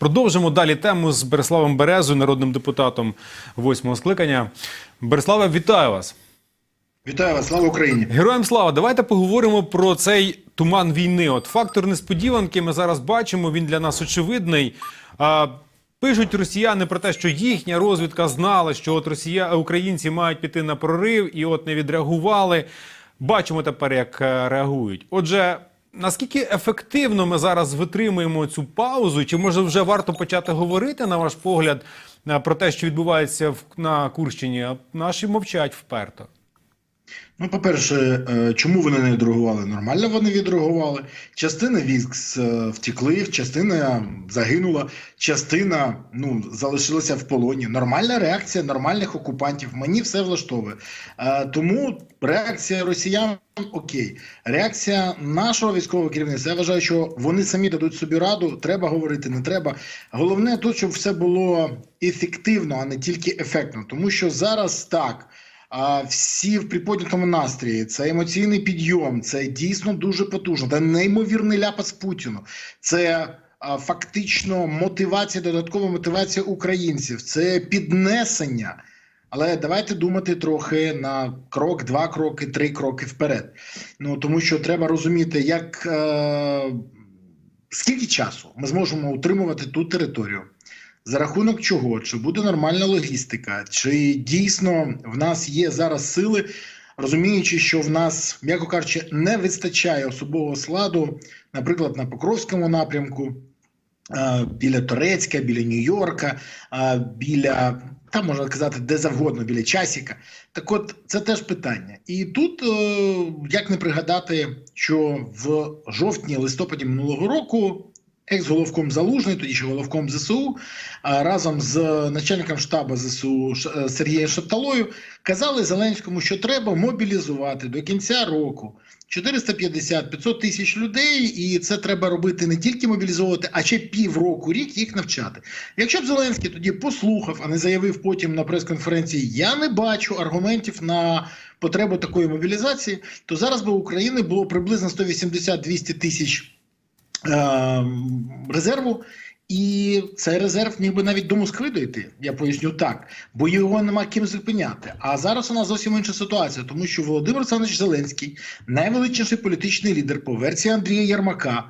Продовжимо далі тему з Береславом Березою, народним депутатом восьмого скликання. Береславе, вітаю вас. Вітаю вас, слава Україні! Героям слава! Давайте поговоримо про цей туман війни. От фактор несподіванки ми зараз бачимо. Він для нас очевидний. А, пишуть росіяни про те, що їхня розвідка знала, що от росія українці мають піти на прорив, і от не відреагували. Бачимо тепер, як е, реагують. Отже. Наскільки ефективно ми зараз витримуємо цю паузу? Чи може вже варто почати говорити, на ваш погляд, е, про те, що відбувається в- на Курщині? Наші мовчать вперто. Ну, по-перше, е, чому вони не відреагували? Нормально вони відреагували. Частина військ е, втекли, частина загинула, частина ну, залишилася в полоні. Нормальна реакція нормальних окупантів. Мені все влаштовує. Е, Тому реакція росіян окей. Реакція нашого військового керівництва. Я вважаю, що вони самі дадуть собі раду. Треба говорити, не треба. Головне тут, щоб все було ефективно, а не тільки ефектно. Тому що зараз так. Всі в приподнятому настрої, це емоційний підйом, це дійсно дуже потужно. Це неймовірний ляпас Путіну. Це фактично мотивація, додаткова мотивація українців, це піднесення. Але давайте думати трохи на крок, два кроки, три кроки вперед. Ну тому що треба розуміти, як е, скільки часу ми зможемо утримувати ту територію. За рахунок чого? Чи буде нормальна логістика? Чи дійсно в нас є зараз сили, розуміючи, що в нас, м'яко кажучи, не вистачає особового складу, наприклад, на Покровському напрямку, біля Турецька, біля Нью-Йорка, біля там можна казати, де завгодно, біля часіка. Так от це теж питання. І тут е, як не пригадати, що в жовтні-листопаді минулого року екс-головком Залужний, тоді ще головком ЗСУ, разом з начальником штабу ЗСУ е, Сергієм Шепталою казали Зеленському, що треба мобілізувати до кінця року 450-500 тисяч людей, і це треба робити не тільки мобілізовувати, а ще півроку, рік їх навчати. Якщо б Зеленський тоді послухав, а не заявив потім на прес-конференції, я не бачу аргументів на потребу такої мобілізації, то зараз би у України було приблизно 180-200 тисяч резерву. І цей резерв міг би навіть до Москви дойти. Я поясню так, бо його нема ким зупиняти. А зараз у нас зовсім інша ситуація, тому що Володимир Олександрович Зеленський, найвеличніший політичний лідер по версії Андрія Єрмака,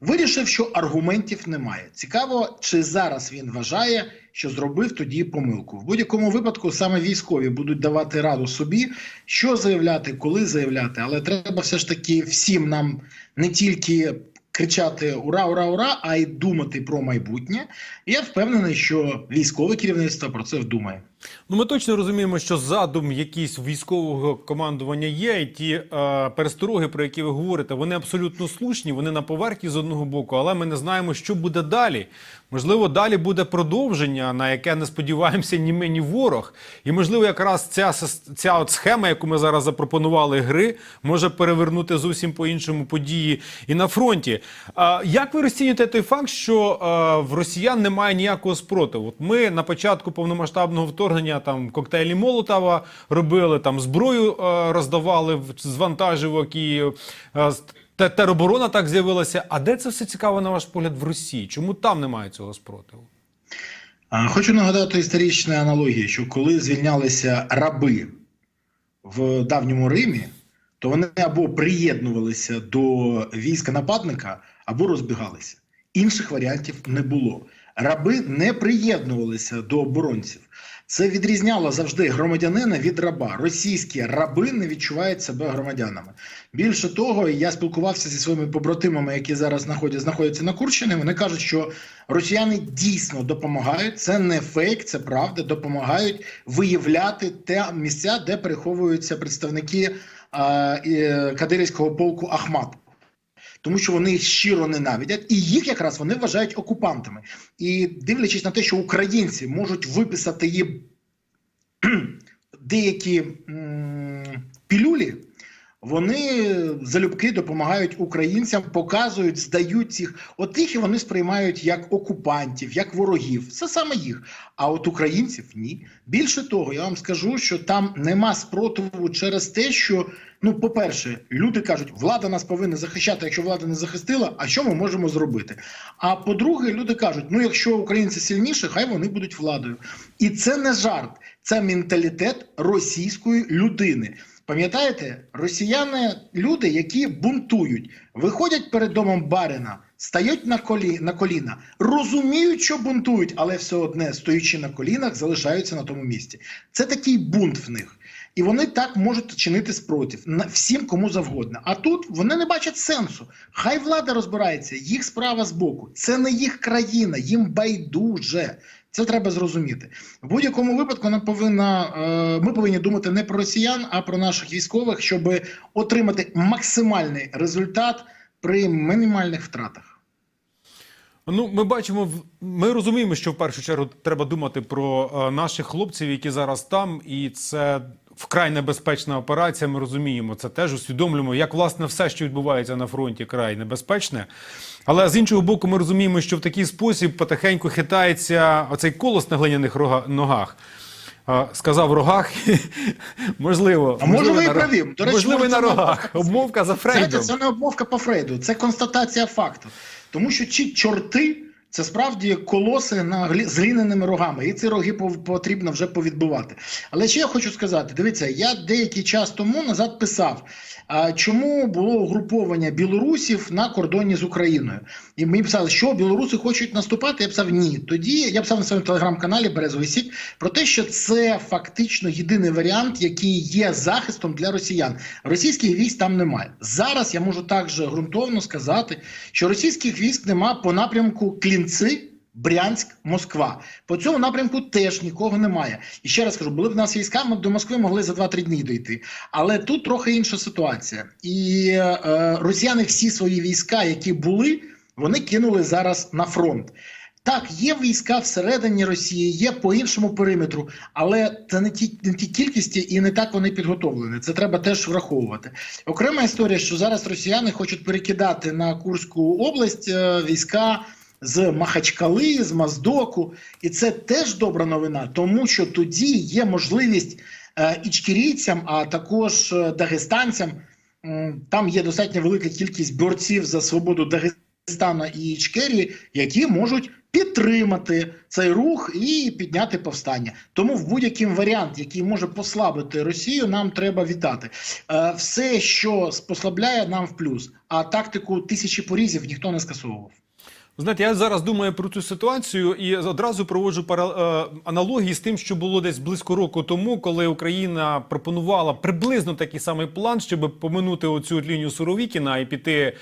вирішив, що аргументів немає. Цікаво, чи зараз він вважає, що зробив тоді помилку. В будь-якому випадку саме військові будуть давати раду собі, що заявляти, коли заявляти, але треба все ж таки всім нам не тільки кричати Ура, ура, ура, а й думати про майбутнє. І я впевнений, що військове керівництво про це вдумає. Ну, ми точно розуміємо, що задум якийсь військового командування є, і ті е, перестороги, про які ви говорите, вони абсолютно слушні, вони на поверхні з одного боку, але ми не знаємо, що буде далі. Можливо, далі буде продовження, на яке не сподіваємося ні ми, ні ворог. І можливо, якраз ця, ця от схема, яку ми зараз запропонували гри, може перевернути зовсім по-іншому події і на фронті. А, як ви розцінюєте той факт, що е, в росіян немає ніякого спротиву? От ми на початку повномасштабного вторгнення там коктейлі Молотова робили, там зброю е, роздавали з вантажівок і е, тероборона так з'явилася. А де це все цікаво, на ваш погляд, в Росії? Чому там немає цього спротиву? Хочу нагадати історичні аналогії, що коли звільнялися раби в давньому Римі, то вони або приєднувалися до війська нападника, або розбігалися. Інших варіантів не було. Раби не приєднувалися до оборонців. Це відрізняло завжди громадянина від раба. Російські раби не відчувають себе громадянами. Більше того, я спілкувався зі своїми побратимами, які зараз знаходяться, на Курщині. Вони кажуть, що росіяни дійсно допомагають. Це не фейк, це правда. Допомагають виявляти те місця, де переховуються представники і, е, кадирівського полку Ахмат. Тому що вони їх щиро ненавидять, і їх якраз вони вважають окупантами. І дивлячись на те, що українці можуть виписати їм деякі пілюлі, Вони залюбки допомагають українцям, показують, здають цих. От їх і вони сприймають як окупантів, як ворогів. Це саме їх. А от українців ні. Більше того, я вам скажу, що там нема спротиву через те, що ну, по-перше, люди кажуть, влада нас повинна захищати. Якщо влада не захистила, а що ми можемо зробити? А по-друге, люди кажуть: ну якщо українці сильніші, хай вони будуть владою. І це не жарт, це менталітет російської людини. Пам'ятаєте, росіяни люди, які бунтують, виходять перед домом барина, стають на колі на коліна, розуміють, що бунтують, але все одне, стоючи на колінах, залишаються на тому місці. Це такий бунт в них. І вони так можуть чинити спротив всім, кому завгодно. А тут вони не бачать сенсу. Хай влада розбирається, їх справа з боку. Це не їх країна, їм байдуже. Це треба зрозуміти. В будь-якому випадку нам повинна, е, ми повинні думати не про росіян, а про наших військових, щоб отримати максимальний результат при мінімальних втратах. Ну, ми бачимо, ми розуміємо, що в першу чергу треба думати про е, наших хлопців, які зараз там, і це вкрай небезпечна операція. Ми розуміємо це теж усвідомлюємо, як власне все, що відбувається на фронті, край небезпечне. Але з іншого боку, ми розуміємо, що в такий спосіб потихеньку хитається оцей колос на глиняних ногах. Сказав рогах, можливо, А може, можливо, ви і праві. До речі, можливо, на рогах. Обмовка за Знаєте, це не обмовка по Фрейду, це констатація факту. Тому що ці чорти це справді колоси на з гліняними рогами, і ці роги потрібно вже повідбивати. Але ще я хочу сказати: дивіться, я деякий час тому назад писав, чому було угруповання білорусів на кордоні з Україною. І мені писали, що білоруси хочуть наступати. Я писав ні. Тоді я писав на своєму телеграм-каналі Березовий Сік про те, що це фактично єдиний варіант, який є захистом для росіян. Російських військ там немає. Зараз я можу також ґрунтовно сказати, що російських військ нема по напрямку Клінци. Брянськ, Москва. По цьому напрямку теж нікого немає. І ще раз кажу, були б в нас війська, ми б до Москви могли за 2-3 дні дійти. Але тут трохи інша ситуація. І е, росіяни всі свої війська, які були, вони кинули зараз на фронт. Так, є війська всередині Росії, є по іншому периметру, але це не ті, не ті кількості і не так вони підготовлені. Це треба теж враховувати. Окрема історія, що зараз росіяни хочуть перекидати на Курську область е, війська з Махачкали, з Моздоку, і це теж добра новина, тому що тоді є можливість е, ічкірійцям, а також е, дагестанцям. Там є достатньо велика кількість борців за свободу Дагестана і Ічкерії, які можуть підтримати цей рух і підняти повстання. Тому в будь-який варіант, який може послабити Росію, нам треба вітати. Е, Все, що послабляє, нам в плюс. А тактику тисячі порізів ніхто не скасовував. Знаєте, я зараз думаю про цю ситуацію і одразу проводжу е, аналогії з тим, що було десь близько року тому, коли Україна пропонувала приблизно такий самий план, щоб поминути оцю лінію Суровікіна і піти е,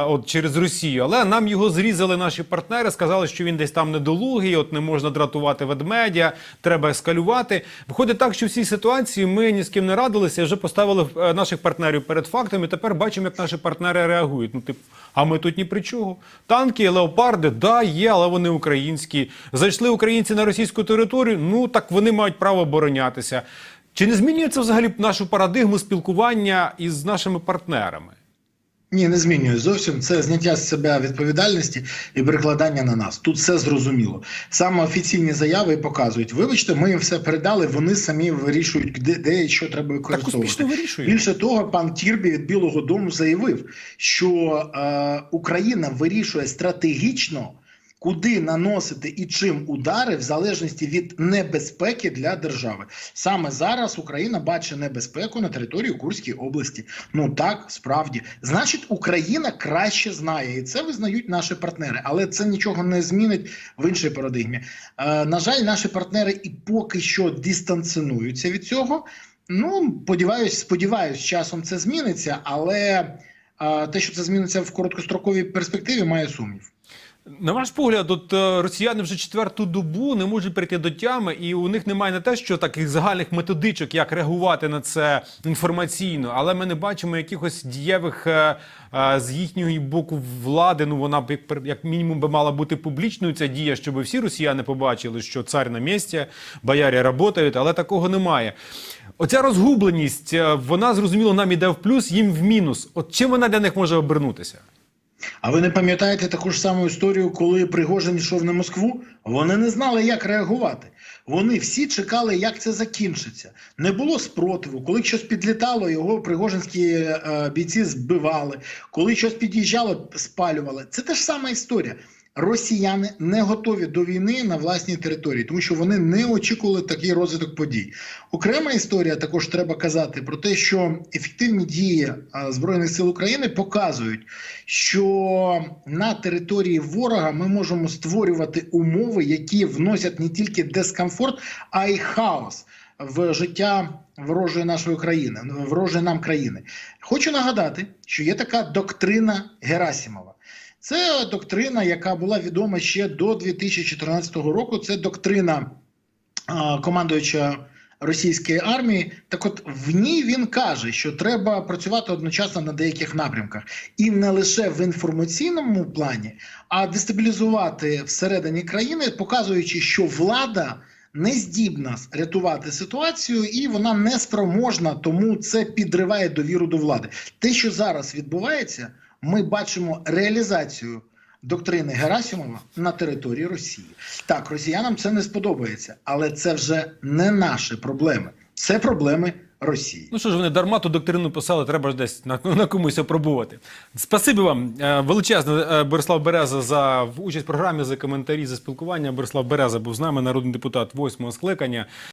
от через Росію. Але нам його зрізали наші партнери, сказали, що він десь там недолугий, от не можна дратувати ведмедя, треба ескалювати. Виходить так, що в цій ситуації ми ні з ким не радилися, вже поставили е, наших партнерів перед фактами. Тепер бачимо, як наші партнери реагують. Ну, типу, а ми тут ні при чому. Танки, леопарди, да, є, але вони українські. Зайшли українці на російську територію. Ну так вони мають право оборонятися. Чи не змінюється взагалі нашу парадигму спілкування із нашими партнерами? Ні, не змінює зовсім. Це зняття з себе відповідальності і перекладання на нас. Тут все зрозуміло. Саме офіційні заяви показують. Вибачте, ми їм все передали. Вони самі вирішують, де, де і що треба використовувати. Так вирішує. Більше того, пан Кірбі від Білого Дому заявив, що е, Україна вирішує стратегічно, куди наносити і чим удари, в залежності від небезпеки для держави. Саме зараз Україна бачить небезпеку на території Курської області. Ну так, справді, значить, Україна краще знає, і це визнають наші партнери, але це нічого не змінить в іншій парадигмі. Е, на жаль, наші партнери і поки що дистанціонуються від цього. Ну, сподіваюсь, сподіваюсь, часом це зміниться, але е, те, що це зміниться в короткостроковій перспективі, має сумнів. На ваш погляд, от е, росіяни вже четверту добу не можуть прийти до тями, і у них немає не те, що таких загальних методичок, як реагувати на це інформаційно, але ми не бачимо якихось дієвих е, е, з їхнього боку влади. Ну вона б як, як мінімум би мала бути публічною ця дія, щоб всі росіяни побачили, що цар на місці, боярі працюють, але такого немає. Оця розгубленість, вона зрозуміло нам іде в плюс, їм в мінус. От чим вона для них може обернутися? А ви не пам'ятаєте таку ж саму історію, коли Пригожин йшов на Москву? Вони не знали, як реагувати. Вони всі чекали, як це закінчиться. Не було спротиву. Коли щось підлітало, його пригожинські е, бійці збивали. Коли щось під'їжджало, спалювали. Це та ж сама історія. Росіяни не готові до війни на власній території, тому що вони не очікували такий розвиток подій. Окрема історія також треба казати про те, що ефективні дії збройних сил України показують, що на території ворога ми можемо створювати умови, які вносять не тільки дискомфорт, а й хаос в життя ворожої нашої країни, ворожої нам країни. Хочу нагадати, що є така доктрина Герасімова. Це доктрина, яка була відома ще до 2014 року. Це доктрина командуюча російської армії. Так, от в ній він каже, що треба працювати одночасно на деяких напрямках, і не лише в інформаційному плані, а дестабілізувати всередині країни, показуючи, що влада. Не здібна рятувати ситуацію, і вона не спроможна, тому це підриває довіру до влади. Те, що зараз відбувається, ми бачимо реалізацію доктрини Герасимова на території Росії. Так, росіянам це не сподобається, але це вже не наші проблеми, це проблеми Росії. Ну що ж, вони дарма ту доктрину писали, треба ж десь на, на комусь опробувати. Спасибі вам е, величезне, е, Борислав Береза, за участь в програмі, за коментарі, за спілкування. Борислав Береза був з нами, народний депутат восьмого скликання.